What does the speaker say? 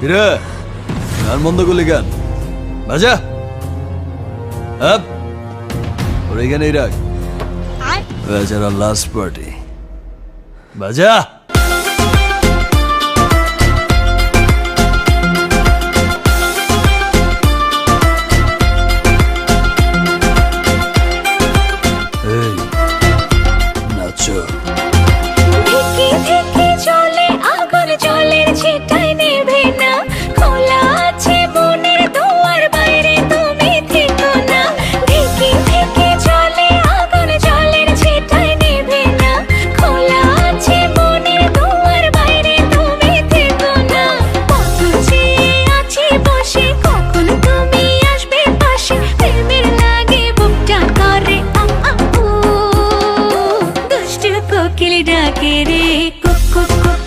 কিরে? গান মন্দ করলি গান বাজা? আপ। ওর এখানেই রাখ। বেচারা লাস্ট পার্টি বাজা? ডাকে রে কুক কুক কুক